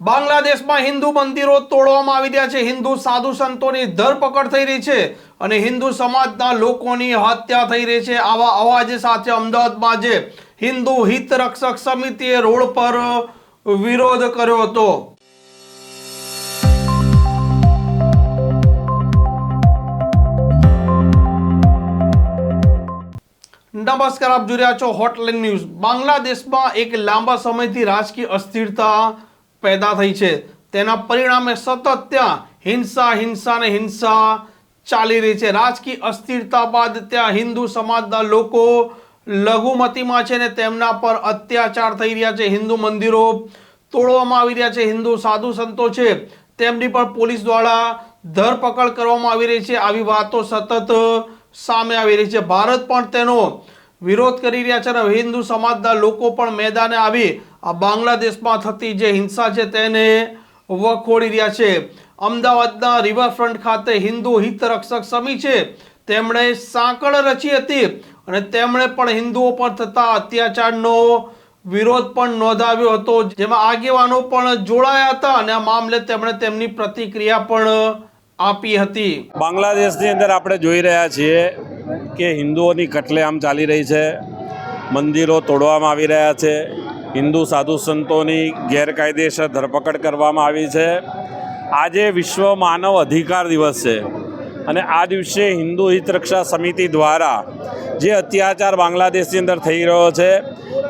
બાંગ્લાદેશમાં હિન્દુ મંદિરો તોડવામાં આવી રહ્યા છે. હિન્દુ સાધુ સંતોની ધરપકડ થઈ રહી છે અને હિન્દુ સમાજના લોકોની હત્યા થઈ રહી છે. આવા અવાજ સાથે અમદાવાદમાં જે હિન્દુ હિત રક્ષક સમિતિએ રોડ પર વિરોધ કર્યો હતો. નમસ્કાર, આપ જોઈ રહ્યા છો હોટલાઇન ન્યૂઝ બાંગ્લાદેશમાં એક લાંબા સમયથી રાજકીય અસ્થિરતા પેદા થઈ છે. તેના પરિણામે સતત ત્યાં હિંસા હિંસા ને હિંસા ચાલી રહી છે. રાજકીય અસ્થિરતા બાદ ત્યાં હિન્દુ સમાજના લોકો લઘુમતીમાં છે ને તેમના પર અત્યાચાર થઈ રહ્યા છે. હિન્દુ મંદિરો તોડવામાં આવી રહ્યા છે. હિન્દુ સાધુ સંતો છે, તેમની પર પોલીસ દ્વારા ધરપકડ કરવામાં આવી રહી છે. આવી વાતો સતત સામે આવી રહી છે. ભારત પણ તેનો વિરોધ કરી રહ્યા છે અને હિન્દુ સમાજના લોકો પણ મેદાને આવી આ બાંગ્લાદેશમાં થતી જે હિંસા છે તેને વખોડી રહ્યા છે. અમદાવાદના રિવરફ્રન્ટ ખાતે હિન્દુ હિત રક્ષક સમિતિ છે. તેમણે સાંકળ રચી હતી અને તેમણે પણ હિન્દુઓ પર થતા અત્યાચારનો વિરોધ પણ નોંધાવ્યો હતો. જેમાં આગેવાનો પણ જોડાયા હતા અને આ મામલે તેમણે તેમની પ્રતિક્રિયા પણ આપી હતી. બાંગ્લાદેશની અંદર આપણે જોઈ રહ્યા છીએ કે હિન્દુઓની કટલેઆમ ચાલી રહી છે, મંદિરો તોડવામાં આવી રહ્યા છે, હિન્દુ સાધુ સંતોની ગેરકાયદેસર ધરપકડ કરવામાં આવી છે. આજે વિશ્વ માનવ અધિકાર દિવસ છે અને આ દિવસે હિન્દુ હિત રક્ષા સમિતિ દ્વારા જે અત્યાચાર બાંગ્લાદેશની અંદર થઈ રહ્યો છે,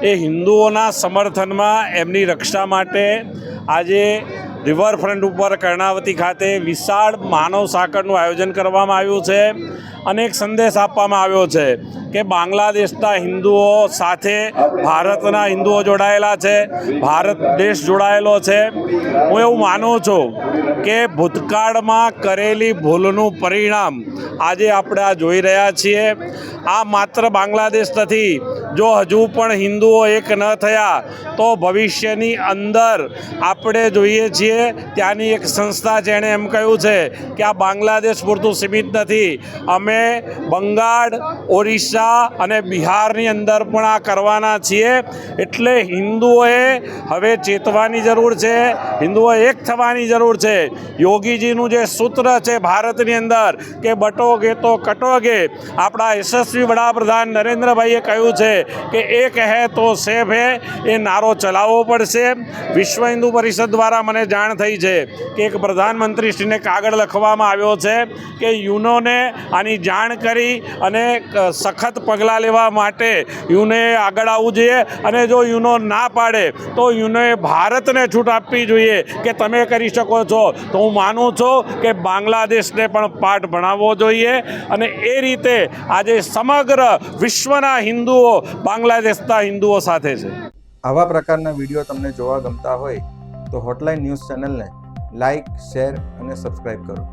એ હિન્દુઓના સમર્થનમાં એમની રક્ષા માટે આજે રિવરફ્રન્ટ ઉપર કર્ણાવતી ખાતે વિશાળ માનવ સાંકળનું આયોજન કરવામાં આવ્યું છે અને એક સંદેશ આપવામાં આવ્યો છે કે બાંગ્લાદેશના હિન્દુઓ સાથે ભારતના હિન્દુઓ જોડાયેલા છે, ભારત દેશ જોડાયેલો છે. હું એવું માનું છું કે ભૂતકાળમાં કરેલી ભૂલનું પરિણામ આજે આપણે આ જોઈ રહ્યા છીએ. આ માત્ર બાંગ્લાદેશ નથી જો હજુ પણ હિન્દુઓ એક ન થયા, તો ભવિષ્યની અંદર આપણે જોઈએ છીએ ત્યાંની એક સંસ્થા જેણે એમ કહ્યું છે કે આ બાંગ્લાદેશ પૂરતું સીમિત નથી. અમે બંગાળ, ઓરિસ્સા અને બિહારની અંદર પણ આ કરવાના છીએ. એટલે હિન્દુઓએ હવે ચેતવાની જરૂર છે હિન્દુઓએ એક થવાની જરૂર છે. યોગીજીનું જે સૂત્ર છે ભારતની અંદર કે બટોગે તો કટોગે, આપણા યશસ્વી વડાપ્રધાન નરેન્દ્રભાઈએ કહ્યું છે કે એક હે તો સેફ હે, એ નારો ચલાવવો પડશે. વિશ્વ હિન્દુ પરિષદ દ્વારા મને જાણ થઈ છે કે એક પ્રધાનમંત્રીશ્રીને કાગળ લખવામાં આવ્યો છે કે યુનોને આની જાણ કરી અને સખત પગલાં લેવા માટે યુને આગળ આવવું જોઈએ અને જો યુનો ના પાડે, તો યુનોએ ભારતને છૂટ આપવી જોઈએ કે તમે કરી શકો છો. તો હું માનું છું કે બાંગ્લાદેશને પણ પાઠ ભણાવવો જોઈએ અને એ રીતે આજે સમગ્ર વિશ્વના હિન્દુઓ બાંગ્લાદેશના હિન્દુઓ સાથે છે. આવા પ્રકારના વીડિયો તમને જોવા ગમતા હોય તો હોટલાઇન ન્યૂઝ ચેનલને લાઇક શેર અને સબસ્ક્રાઈબ કરો.